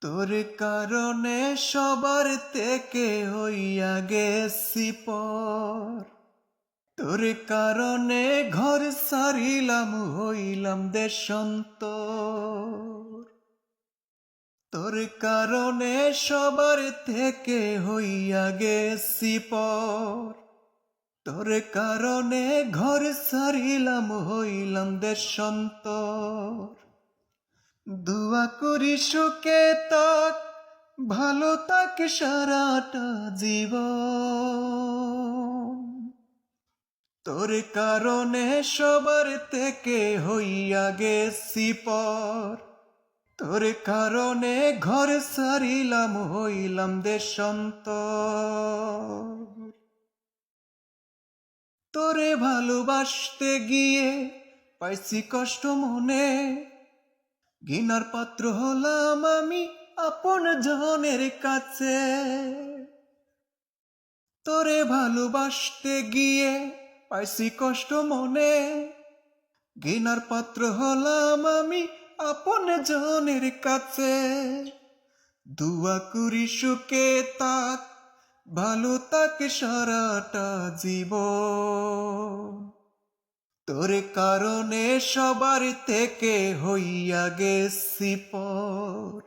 তোর কারণে সবার থেকে হইয়া গেছি পর। তোর কারণে ঘর সারিলাম, হইলাম দেশন্তর। তোর কারণে সবার থেকে হইয়া গেছি পর। তোর কারণে ঘর সারিলাম, হইলাম দেশন্তর। দুয়া করি সুখে তাক ভালো তাক সারাটা জীব তোর কারণে সবার থেকে হইয়া গেছি পর। তোর কারণে ঘর সারিলাম, হইলাম দেশন্তর। তোরে ভালোবাসতে গিয়ে পাইছি কষ্ট মনে ঘৃণার পাত্র হলাম আমি আপন জনের কাছে। তোরে ভালোবাসতে গিয়ে পাইছি কষ্ট মনে। ঘৃণার পাত্র হলাম আমি আপন জনের কাছে। দুয়া করি সুখে তাক ভালো তাকে সারাটা জীবন। তোর কারণে সবার থেকে হইয়া গেছি পর।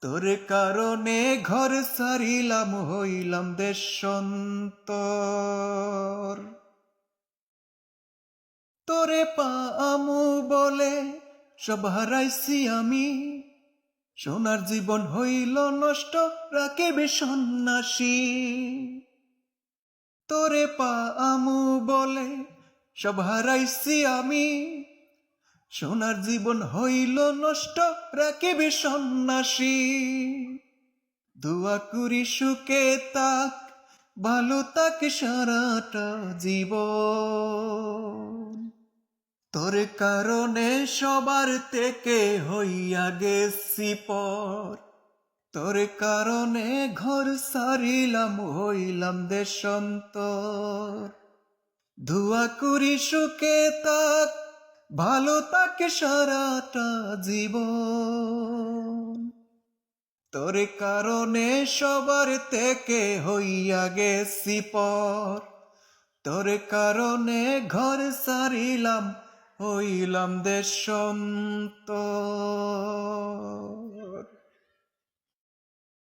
তোর কারণে ঘর সারিলাম, হইলাম দেশন্তর। তোরে পামু বলে সব হারাইছি আমি। সোনার জীবন হইল নষ্ট, রাখিবে সন্ন্যাসী। তোরে পামু বলে সব হারাইছি আমি। সোনার জীবন হইল নষ্ট, রাখিবে সন্ন্যাসী। দুয়া করি সুখে তাক ভালো তাক সারাটা জীবন। তোর কারণে সবার থেকে হইয়া গেছি পর। তোর কারণে ঘর সারিলাম, হইলাম দেশন্তর। ধুয়া করি সুখে তাক, ভালো তাকে সারাটা জীবন। তোর কারণে সবার থেকে হইয়া গেছি পর। তোর কারণে ঘর সারিলাম, হইলাম দেশন্তর